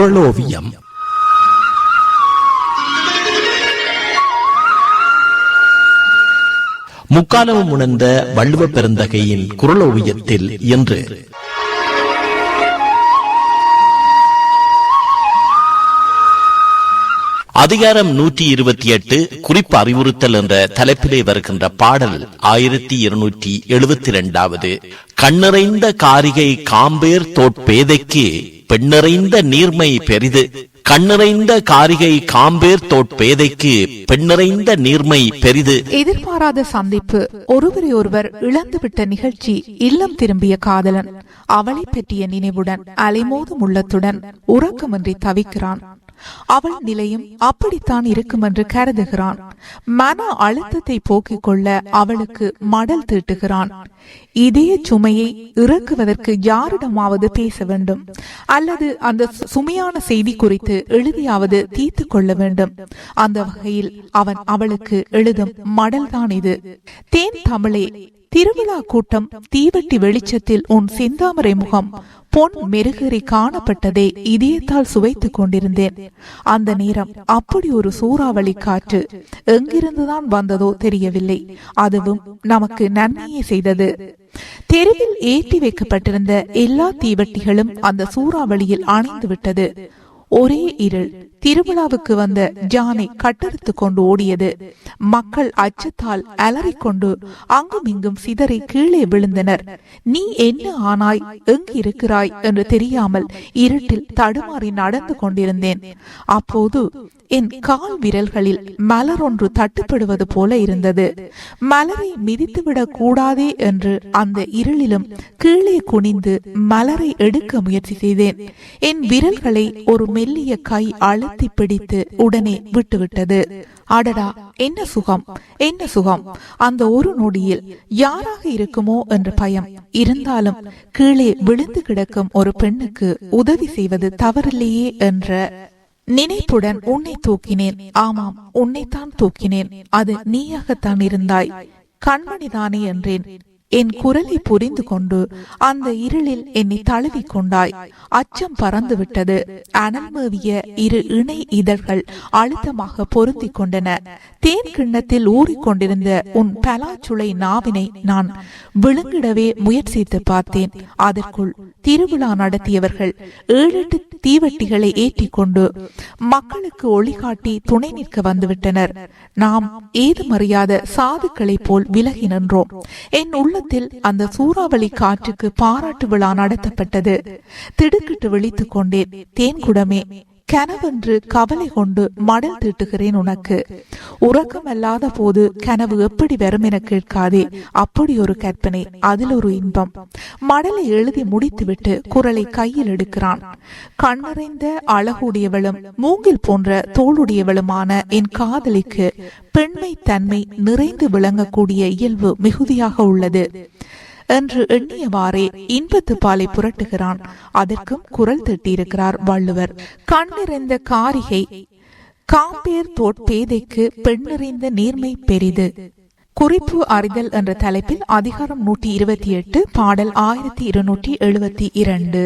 குரலோவியம் முக்காலமும் உணர்ந்த வள்ளுவ பெருந்தகையின் குரலோவியத்தில் என்று அதிகாரம் நூற்றி இருபத்தி எட்டு குறிப்பு அறிவுறுத்தல் என்ற தலைப்பிலே வருகின்ற பாடல் ஆயிரத்தி இருநூற்றி எழுபத்தி இரண்டாவது கண்ணிறைந்த காரிகை காம்பேர் தோட்பேதைக்கு பெண்ணிறைந்த நீர்மை பெரிது. கண்ணிறைந்த காரிகை காம்பேர் தோட்பேதைக்கு பெண்ணிறைந்த நீர்மை பெரிது. எதிர்பாராத சந்திப்பு. ஒருவரை ஒருவர் இழந்துவிட்ட நிகழ்ச்சி இல்லம் திரும்பிய காதலன். அவளை பற்றிய நினைவுடன் அலைமோதும் உள்ளத்துடன் உறக்கமின்றி தவிக்கிறான். அவள் நிலையும் அப்படித்தான் இருக்கும் என்று கருதுகிறான். மன அழுத்தத்தை போக்கிக் கொள்ள அவளுக்கு மடல் தீட்டுகிறான். இதய சுமையை இறக்குவதற்கு யாரிடமாவது பேச வேண்டும். அல்லது அந்த சுமையான செய்தி குறித்து எழுதியாவது தீர்த்து கொள்ள வேண்டும். அந்த வகையில் அவன் அவளுக்கு எழுதும் மடல்தான் இது. தேன் தமிழே திருவிழா கூட்டம் தீவட்டி வெளிச்சத்தில் உன் செந்தாமரை முகம் பொன் மெருகறி காணப்பட்டதை இதயத்தால் சுவைத்துக் கொண்டிருந்தேன். அந்த நேரம் அப்படி ஒரு சூறாவளி காற்று எங்கிருந்துதான் வந்ததோ தெரியவில்லை. அதுவும் நமக்கு நன்மையை செய்தது. தெருவில் ஏற்றி வைக்கப்பட்டிருந்த எல்லா தீவட்டிகளும் அந்த சூறாவளியில் அணைந்து விட்டது. ஒரே இருள் திருவிழாவுக்கு வந்த ஜானை கட்டெடுத்து கொண்டு ஓடியது. மக்கள் அச்சத்தால் அலறிக்கொண்டு அங்கும் இங்கும் சிதறி கீழே விழுந்தனர். நீ என்ன ஆனாய்? எங்கு இருக்கிறாய்? என்று தெரியாமல் இருட்டில் தடுமாறி நடந்து கொண்டிருந்தேன். அப்போது என் கால் விரல்களில் மலர் ஒன்று தட்டுப்படுவது போல இருந்தது. மலரை மிதித்துவிடக் கூடாதே என்று அந்த இருளிலும் கீழே குனிந்து மலரை எடுக்க முயற்சி செய்தேன். என் விரல்களை ஒரு மெல்லிய கை அழுத்தி பிடித்து உடனே விட்டுவிட்டது. அடடா என்ன சுகம் என்ன சுகம். அந்த ஒரு நொடியில் யாராக இருக்குமோ என்ற பயம். இருந்தாலும் கீழே விழுந்து கிடக்கும் ஒரு பெண்ணுக்கு உதவி செய்வது தவறில்லையே என்ற நினைப்புடன் உன்னை தூக்கினேன். ஆமாம் உன்னைத்தான் தூக்கினேன். அது நீயாகத்தான் இருந்தாய். கண்மணிதானே என்றேன். என் குரலை புரிந்து கொண்டு அந்த இருளில் என்னை தழுவி கொண்டாய் அச்சம் பறந்துவிட்டது. அனல்மேவிய இரு இணை இதழ்கள் அழுத்தமாக பொருந்தி கொண்டன. தேன் கிண்ணத்தில் ஊறிக்கொண்டிருந்த உன் பலாச்சுளை நாவினை நான் விழுங்கிடவே முயற்சித்து பார்த்தேன். அதற்குள் திருவிழா நடத்தியவர்கள் ஏழெட்டு தீவட்டிகளை ஏற்றிக்கொண்டு மக்களுக்கு ஒளிகாட்டி துணை நிற்க வந்துவிட்டனர். நாம் ஏதுமறியாத சாதுக்களை போல் விலகி நின்றோம். என் உள்ள உள்ளத்தில் அந்த சூறாவளி காற்றுக்கு பாராட்டு விழா நடத்தப்பட்டது. திடுக்கிட்டு விழித்துக் கொண்டேன் தேன்குடமே கனவென்று கவலை கொண்டு மடல் தீட்டுகிறேன் உனக்கு. உறக்கமல்லாத போது கனவு எப்படி வரும் என கேட்காதே. அப்படி ஒரு கற்பனை அதில் ஒரு இன்பம். மடலை எழுதி முடித்துவிட்டு குரலை கையில் எடுக்கிறான். கண்ணறைந்த அழகுடையவளும் மூங்கில் போன்ற தோளுடையவளுமான என் காதலிக்கு பெண்மை தன்மை நிறைந்து விளங்கக்கூடிய இயல்பு மிகுதியாக உள்ளது. என்று எண்ணியவாறே இன்பத்து பாலை புரட்டுகிறான். அதற்கும் குரல் திட்டியிருக்கிறார் வள்ளுவர். கண்ணிறைந்த காரிகை காம்பேர் தோட்பேதைக்கு பெண் நிறைந்த நீர்மை பெரிது. குறிப்பு அறிதல் என்ற தலைப்பில் அதிகாரம் நூற்றி இருபத்தி எட்டு பாடல் ஆயிரத்தி இருநூற்றி எழுபத்தி இரண்டு.